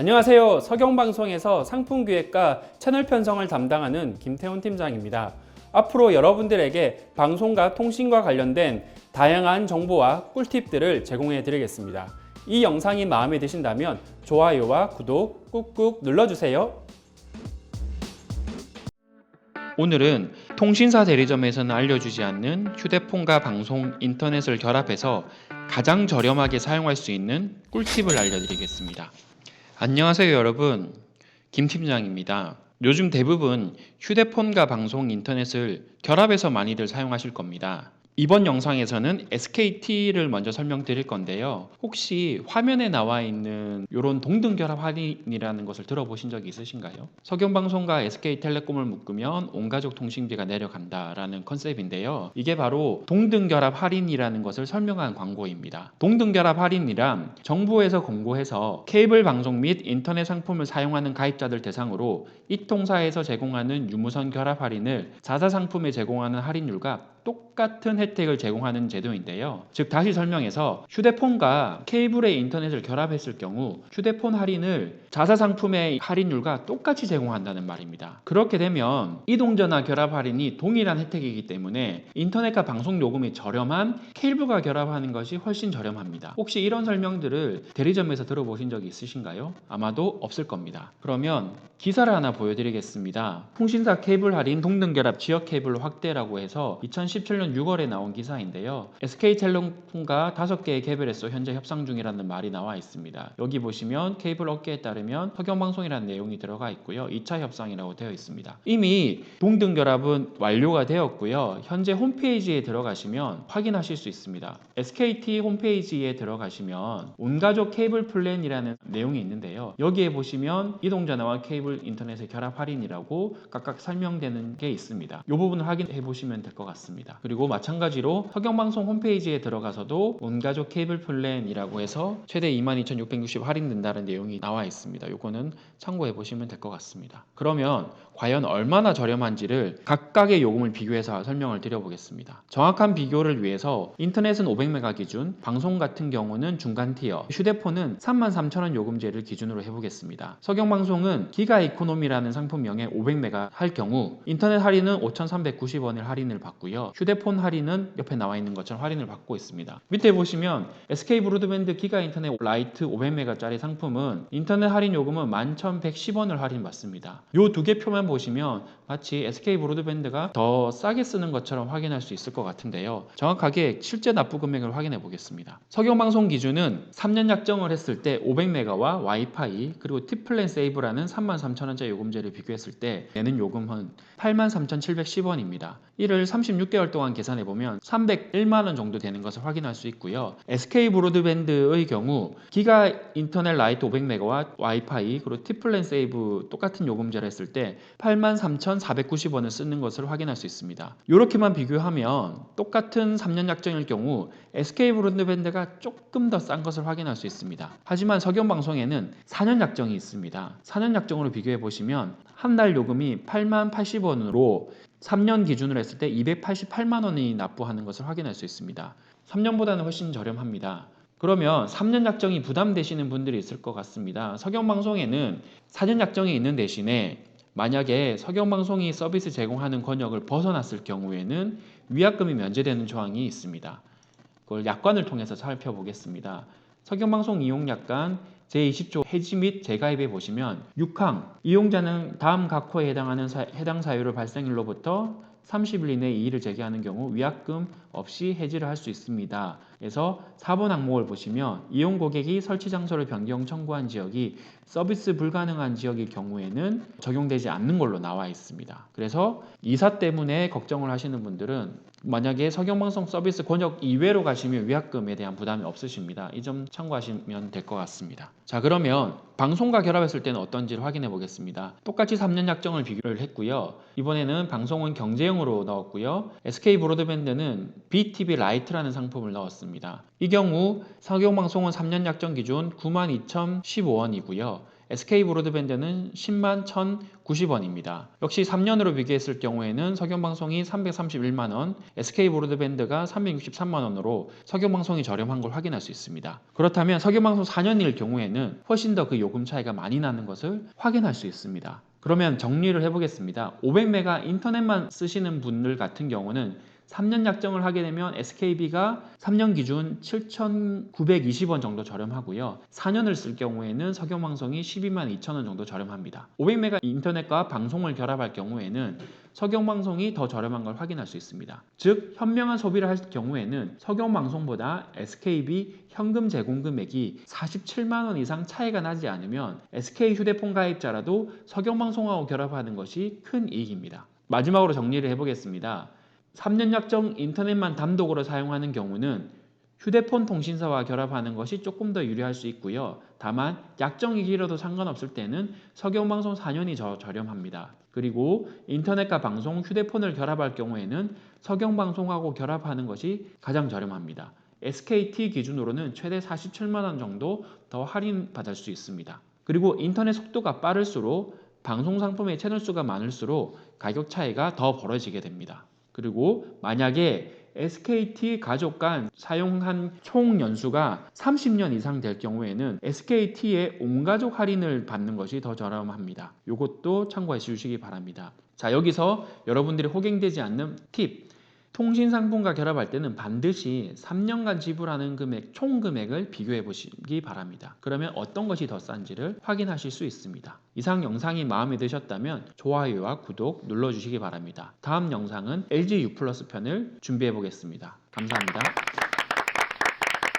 안녕하세요. 서경방송에서 상품 기획과 채널 편성을 담당하는 김태훈 팀장입니다. 앞으로 여러분들에게 방송과 통신과 관련된 다양한 정보와 꿀팁들을 제공해 드리겠습니다. 이 영상이 마음에 드신다면 좋아요와 구독 꾹꾹 눌러주세요. 오늘은 통신사 대리점에서는 알려주지 않는 휴대폰과 방송, 인터넷을 결합해서 가장 저렴하게 사용할 수 있는 꿀팁을 알려드리겠습니다. 안녕하세요 여러분 김 팀장입니다. 요즘 대부분 휴대폰과 방송, 인터넷을 결합해서 많이들 사용하실 겁니다. 이번 영상에서는 SKT를 먼저 설명드릴 건데요. 혹시 화면에 나와 있는 이런 동등 결합 할인이라는 것을 들어보신 적이 있으신가요? 석영방송과 SK텔레콤을 묶으면 온가족 통신비가 내려간다라는 컨셉인데요. 이게 바로 동등 결합 할인이라는 것을 설명한 광고입니다. 동등 결합 할인이란 정부에서 공고해서 케이블 방송 및 인터넷 상품을 사용하는 가입자들 대상으로 이 통사에서 제공하는 유무선 결합 할인을 자사 상품에 제공하는 할인율과 똑같은 혜택을 제공하는 제도인데요. 즉 다시 설명해서 휴대폰과 케이블의 인터넷을 결합했을 경우 휴대폰 할인을 자사 상품의 할인율과 똑같이 제공한다는 말입니다. 그렇게 되면 이동전화 결합 할인이 동일한 혜택이기 때문에 인터넷과 방송 요금이 저렴한 케이블과 결합하는 것이 훨씬 저렴합니다. 혹시 이런 설명들을 대리점에서 들어보신 적이 있으신가요? 아마도 없을 겁니다. 그러면 기사를 하나 보여드리겠습니다. 통신사 케이블 할인 동등 결합 지역 케이블 확대라고 해서 2017년 6월에 나온 기사인데요. SK텔레콤과 5개의 개별에서 현재 협상 중이라는 말이 나와 있습니다. 여기 보시면 케이블 업계에 따르면 석영방송이라는 내용이 들어가 있고요. 2차 협상이라고 되어 있습니다. 이미 동등 결합은 완료가 되었고요. 현재 홈페이지에 들어가시면 확인하실 수 있습니다. SKT 홈페이지에 들어가시면 온가족 케이블 플랜이라는 내용이 있는데요. 여기에 보시면 이동전화와 케이블 인터넷의 결합 할인이라고 각각 설명되는 게 있습니다. 이 부분을 확인해 보시면 될 것 같습니다. 그리고 마찬가지로 석영방송 홈페이지에 들어가서도 온가족 케이블 플랜이라고 해서 최대 22,660 할인된다는 내용이 나와 있습니다. 이거는 참고해 보시면 될 것 같습니다. 그러면 과연 얼마나 저렴한지를 각각의 요금을 비교해서 설명을 드려보겠습니다. 정확한 비교를 위해서 인터넷은 500메가 기준, 방송 같은 경우는 중간 티어, 휴대폰은 33,000원 요금제를 기준으로 해보겠습니다. 석영방송은 기가 이코노미라는 상품명에 500메가 할 경우 인터넷 할인은 5,390원을 할인을 받고요. 휴대폰 할인은 옆에 나와 있는 것처럼 할인을 받고 있습니다. 밑에 보시면 SK 브로드밴드 기가 인터넷 라이트 500메가짜리 상품은 인터넷 할인 요금은 11,110원을 할인 받습니다. 요 두 개 표만 보시면 마치 SK 브로드밴드가 더 싸게 쓰는 것처럼 확인할 수 있을 것 같은데요. 정확하게 실제 납부 금액을 확인해 보겠습니다. 석영방송 기준은 3년 약정을 했을 때 500메가와 와이파이 그리고 티플랜 세이브라는 33,000원짜리 요금제를 비교했을 때 내는 요금은 83,710원입니다. 이를 36개월 동안 계산해 보면 301만 원 정도 되는 것을 확인할 수 있고요. SK 브로드밴드의 경우 기가 인터넷 라이트 500메가와 와이파이 그리고 티플랜 세이브 똑같은 요금제를 했을 때 83,490원을 쓰는 것을 확인할 수 있습니다. 이렇게만 비교하면 똑같은 3년 약정일 경우 SK 브로드밴드가 조금 더 싼 것을 확인할 수 있습니다. 하지만 석영 방송에는 4년 약정이 있습니다. 4년 약정으로 비교해 보시면 한 달 요금이 8만 80원으로 3년 기준으로 했을 때 288만 원이 납부하는 것을 확인할 수 있습니다. 3년보다는 훨씬 저렴합니다. 그러면 3년 약정이 부담되시는 분들이 있을 것 같습니다. 석영방송에는 4년 약정이 있는 대신에 만약에 석영방송이 서비스 제공하는 권역을 벗어났을 경우에는 위약금이 면제되는 조항이 있습니다. 그걸 약관을 통해서 살펴보겠습니다. 석영방송 이용 약관 제20조 해지 및 재가입에 보시면 6항 이용자는 다음 각 호에 해당하는 사, 해당 사유를 발생일로부터 30일 이내 이의를 제기하는 경우 위약금 없이 해지를 할 수 있습니다. 그래서 4번 항목을 보시면 이용 고객이 설치 장소를 변경 청구한 지역이 서비스 불가능한 지역일 경우에는 적용되지 않는 걸로 나와 있습니다. 그래서 이사 때문에 걱정을 하시는 분들은 만약에 석영방송 서비스 권역 이외로 가시면 위약금에 대한 부담이 없으십니다. 이 점 참고하시면 될 것 같습니다. 자 그러면 방송과 결합했을 때는 어떤지를 확인해 보겠습니다. 똑같이 3년 약정을 비교를 했고요. 이번에는 방송은 경제용으로 넣었고요. SK 브로드밴드는 BTV 라이트라는 상품을 넣었습니다. 이 경우 석영방송은 3년 약정 기준 92,015원이고요. SK 브로드밴드는 10만 1,090원입니다. 역시 3년으로 비교했을 경우에는 석영방송이 331만 원, SK 브로드밴드가 363만 원으로 석영방송이 저렴한 걸 확인할 수 있습니다. 그렇다면 석영방송 4년일 경우에는 훨씬 더 그 요금 차이가 많이 나는 것을 확인할 수 있습니다. 그러면 정리를 해보겠습니다. 500메가 인터넷만 쓰시는 분들 같은 경우는 3년 약정을 하게 되면 SKB가 3년 기준 7,920원 정도 저렴하고요. 4년을 쓸 경우에는 석영방송이 12만 2천원 정도 저렴합니다. 500메가 인터넷과 방송을 결합할 경우에는 석영방송이 더 저렴한 걸 확인할 수 있습니다. 즉 현명한 소비를 할 경우에는 석영방송보다 SKB 현금 제공 금액이 47만 원 이상 차이가 나지 않으면 SK 휴대폰 가입자라도 석영방송하고 결합하는 것이 큰 이익입니다. 마지막으로 정리를 해보겠습니다. 3년 약정 인터넷만 단독으로 사용하는 경우는 휴대폰 통신사와 결합하는 것이 조금 더 유리할 수 있고요. 다만 약정이 길어도 상관없을 때는 석영방송 4년이 더 저렴합니다. 그리고 인터넷과 방송, 휴대폰을 결합할 경우에는 석영방송하고 결합하는 것이 가장 저렴합니다. SKT 기준으로는 최대 47만 원 정도 더 할인 받을 수 있습니다. 그리고 인터넷 속도가 빠를수록 방송 상품의 채널 수가 많을수록 가격 차이가 더 벌어지게 됩니다. 그리고 만약에 SKT 가족 간 사용한 총 연수가 30년 이상 될 경우에는 SKT의 온 가족 할인을 받는 것이 더 저렴합니다. 이것도 참고해 주시기 바랍니다. 자, 여기서 여러분들이 호갱되지 않는 팁. 통신 상품과 결합할 때는 반드시 3년간 지불하는 금액 총 금액을 비교해 보시기 바랍니다. 그러면 어떤 것이 더 싼지를 확인하실 수 있습니다. 이상 영상이 마음에 드셨다면 좋아요와 구독 눌러주시기 바랍니다. 다음 영상은 LG U 플러스 편을 준비해 보겠습니다. 감사합니다.